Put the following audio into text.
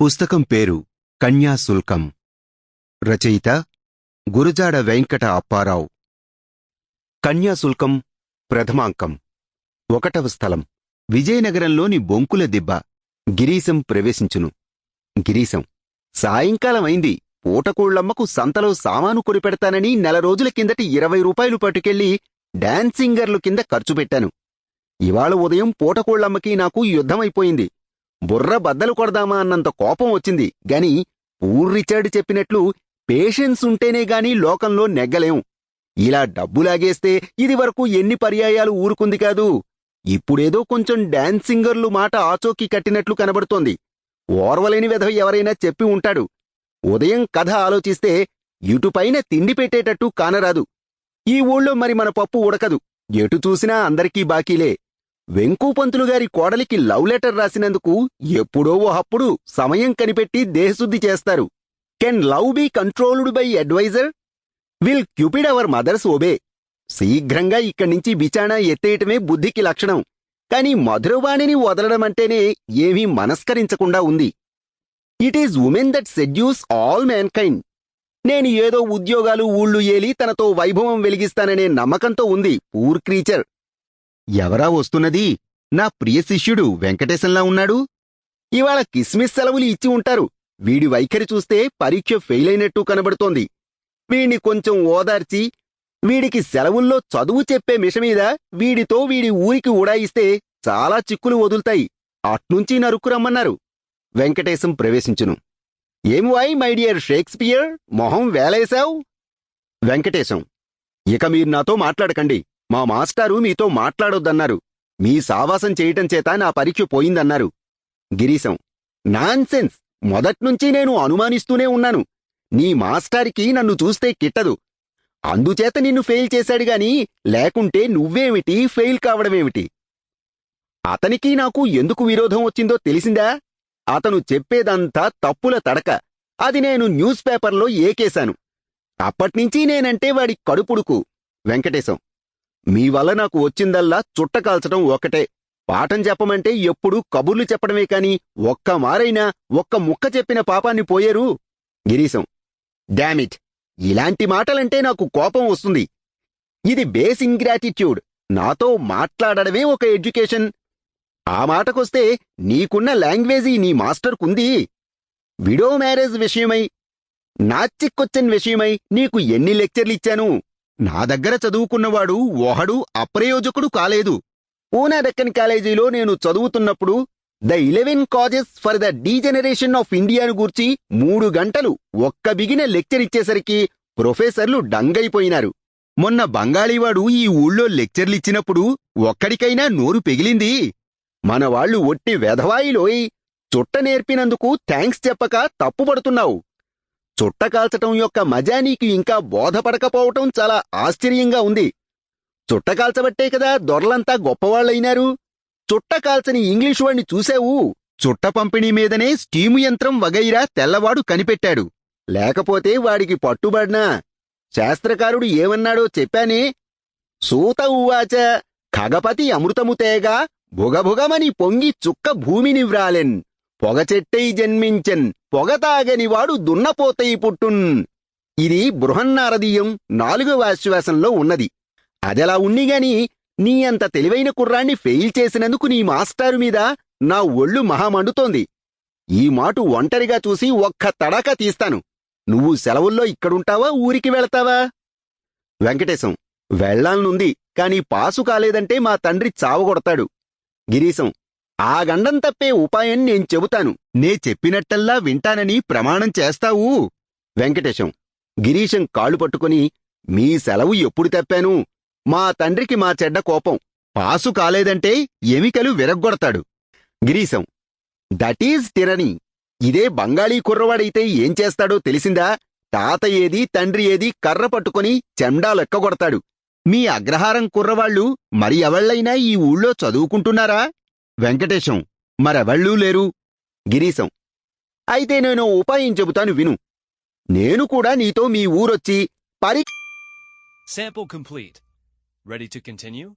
పుస్తకం పేరు కన్యాశుల్కం. రచయిత గురుజాడ వెంకట అప్పారావు. కన్యాశుల్కం ప్రథమాంకం. ఒకటవ స్థలం. విజయనగరంలోని బొంకుల దిబ్బ. గిరీశం ప్రవేశించును. గిరీశం. సాయంకాలం అయింది పూటకూళ్ళమ్మకు సంతలో సామాను కొనిపెడతానని నెల రోజుల కిందటి ఇరవై రూపాయలు పట్టుకెళ్ళి డాన్సింగర్లు కింద ఖర్చు పెట్టాను. ఇవాళ ఉదయం పూటకూళ్ళమ్మకి నాకు యుద్ధమైపోయింది. బుర్ర బద్దలు కొడదామా అన్నంత కోపం వచ్చింది. గాని పూర్రిచర్డ్ చెప్పినట్లు పేషెన్స్ ఉంటేనే గాని లోకంలో నెగ్గలేం. ఇలా డబ్బు లాగేస్తే ఇదివరకు ఎన్ని పర్యాయాలు ఊరుకుంది కాదు. ఇప్పుడేదో కొంచెం డాన్సింగర్లు మాట ఆచోకి కట్టినట్లు కనబడుతోంది. ఓర్వలేని విధవ ఎవరైనా చెప్పి ఉంటాడు. ఉదయం కథ ఆలోచిస్తే ఇటుపైన తిండి పెట్టేటట్టు కానరాదు. ఈ ఊళ్ళో మరి మన పప్పు ఉడకదు. ఎటు చూసినా అందరికీ బాకీలే. వెంకూపంతులు గారి కోడలికి లవ్ లెటర్ రాసినందుకు ఎప్పుడో ఓ అప్పుడు సమయం కనిపెట్టి దేహశుద్ధి చేస్తారు. Can love be controlled by advisor? Will Cupid our mothers obey శీఘ్రంగా ఇక్కడి నుంచి బిచాణా ఎత్తేయటమే బుద్ధికి లక్షణం. కాని మధురవాణిని వదలడం అంటేనే ఏమీ మనస్కరించకుండా ఉంది. It is women that seduce all mankind. నేను ఏదో ఉద్యోగాలు ఊళ్ళు ఏలి తనతో వైభవం వెలిగిస్తాననే నమ్మకంతో ఉంది పూర్ క్రీచర్. ఎవరా వస్తున్నది? నా ప్రియ శిష్యుడు వెంకటేశంలా ఉన్నాడు. ఇవాళ కిస్మిస్ సెలవులు ఇచ్చి ఉంటారు. వీడి వైఖరి చూస్తే పరీక్ష ఫెయిల్ అయినట్టు కనబడుతోంది. వీణ్ణి కొంచెం ఓదార్చి వీడికి సెలవుల్లో చదువు చెప్పే మిషమీద వీడితో వీడి ఊరికి ఉడాయిస్తే చాలా చిక్కులు వదులుతాయి. అట్నుంచి నరుక్కు రమ్మన్నారు. వెంకటేశం ప్రవేశించును. ఏం వాయ్ మై డియర్ షేక్స్పియర్? మొహం వేలేశావు? వెంకటేశం ఇక మీరు నాతో మాట్లాడకండి. మా మాస్టారు మీతో మాట్లాడొద్దన్నారు. మీ సావాసం చేయటం చేత నా పరీక్ష పోయిందన్నారు. గిరీశం నాన్సెన్స్! మొదట్నుంచి నేను అనుమానిస్తూనే ఉన్నాను. నీ మాస్టారికి నన్ను చూస్తే కిట్టదు. అందుచేత నిన్ను ఫెయిల్ చేశాడు గాని లేకుంటే నువ్వేమిటి? ఫెయిల్ కావడమేమిటి? అతనికి నాకు ఎందుకు విరోధం వచ్చిందో తెలిసిందా? అతను చెప్పేదంతా తప్పుల తడక. అది నేను న్యూస్ పేపర్లో ఏకేశాను. అప్పట్నుంచి నేనంటే వాడి కడుపుడుకు. వెంకటేశం మీ వల్ల నాకు వచ్చిందల్లా చుట్ట కాల్చడం ఒకటే పాఠం చెప్పమంటే ఎప్పుడూ కబుర్లు చెప్పడమే కాని ఒక్క మారైనా ఒక్క ముక్క చెప్పిన పాపాన్ని పోయేరు. గిరీశం. డామిట్ ఇలాంటి మాటలంటే నాకు కోపం వస్తుంది. ఇది బేస్ ఇంగ్రాటిట్యూడ్. నాతో మాట్లాడడమే ఒక ఎడ్యుకేషన్. ఆ మాటకొస్తే నీకున్న లాంగ్వేజీ నీ మాస్టర్కుంది. విడో మ్యారేజ్ విషయమై నాచిక్కొచ్చన్ విషయమై నీకు ఎన్ని లెక్చర్లిచ్చాను? నా దగ్గర చదువుకున్నవాడు ఒహడు అప్రయోజకుడు కాలేదు. పూనా దక్కన్ కాలేజీలో నేను చదువుతున్నప్పుడు the eleven causes for the degeneration of ఇండియాను గూర్చి మూడు గంటలు ఒక్క బిగిన లెక్చర్ ఇచ్చేసరికి ప్రొఫెసర్లు డంగైపోయినారు. మొన్న బంగాళీవాడు ఈ ఊళ్ళో లెక్చర్లిచ్చినప్పుడు ఒక్కడికైనా నోరు పెగిలింది. మనవాళ్ళు ఒట్టి వెధవాయిలోయ్. చుట్ట నేర్పినందుకు థ్యాంక్స్ చెప్పక తప్పుపడుతున్నావు. చుట్ట కాల్చటం యొక్క మజా నీకు ఇంకా బోధపడకపోవటం చాలా ఆశ్చర్యంగా ఉంది. చుట్ట కాల్చబట్టే కదా దొరలంతా గొప్పవాళ్ళైనారు చుట్ట కాల్చని ఇంగ్లీష్ చూశావు చూసావు? చుట్ట పంపిణీ మీదనే స్టీము యంత్రం వగైరా తెల్లవాడు కనిపెట్టాడు. లేకపోతే వాడికి పట్టుబడినా? శాస్త్రకారుడు ఏమన్నాడో చెప్పానే? సూత ఉవాచ ఖగపతి అమృతముతేగా భుగభుగమని పొంగి చుక్క భూమిని వ్రాలెన్. పొగచెట్టై జన్మించెన్ పొగతాగనివాడు దున్నపోతై పుట్టున్. ఇది బృహన్నారదీయం నాలుగవ ఆశ్వాసంలో ఉన్నది. అదెలా ఉన్నిగాని నీ అంత తెలివైన కుర్రాన్ని ఫెయిల్ చేసినందుకు నీ మాస్టారు మీద నా ఒళ్ళు మహామండుతోంది ఈ మాటు ఒంటరిగా చూసి ఒక్క తడాక తీస్తాను. నువ్వు సెలవుల్లో ఇక్కడుంటావా ఊరికి వెళతావా? వెంకటేశం వెళ్ళాలనుంది కాని పాసు కాలేదంటే మా తండ్రి చావగొడతాడు. గిరీశం ఆ గండం తప్పే ఉపాయం నేను చెబుతాను. నే చెప్పినట్టల్లా వింటానని ప్రమాణం చేస్తావు. వెంకటేశం. గిరీశం కాళ్ళు పట్టుకుని మీ సెలవు ఎప్పుడు తప్పాను? మా తండ్రికి మా చెడ్డ కోపం. పాసు కాలేదంటే ఎమికలు విరగ్గొడతాడు. గిరీశం. దట్ ఈజ్ టిరనీ ఇదే బంగాళీ కుర్రవాడైతే ఏం చేస్తాడో తెలిసిందా? తాత ఏది తండ్రి ఏది కర్ర పట్టుకుని చెండా లెక్కగొడతాడు. మీ అగ్రహారం కుర్రవాళ్ళు మరి ఎవళ్ళైనా ఈ ఊళ్ళో చదువుకుంటున్నారా? వెంకటేశం మరెవళ్ళూ లేరు గిరీశం అయితే నేను ఉపాయం చెబుతాను విను నేను కూడా నీతో మీ ఊరొచ్చి పరి Sample complete. Ready to continue?